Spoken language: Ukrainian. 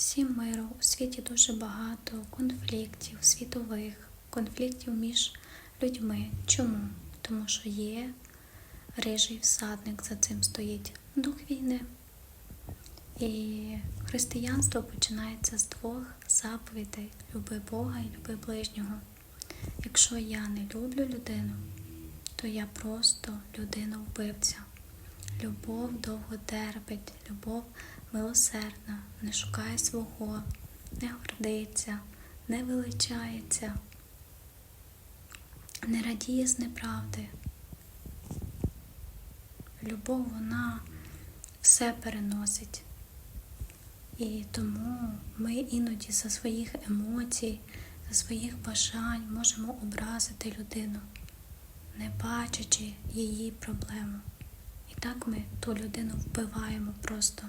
всім миру. У світі дуже багато конфліктів, світових конфліктів між людьми. Чому? Тому що є рижий всадник, за цим стоїть дух війни. І християнство починається з двох заповідей: люби Бога і люби ближнього. Якщо я не люблю людину, то я просто людина вбивця. Любов довго терпить, любов милосердна, не шукає свого, не гордиться, не величається, не радіє з неправди. Любов вона все переносить. І тому ми іноді за своїх емоцій, за своїх бажань можемо образити людину, не бачачи її проблему. Так ми ту людину вбиваємо просто.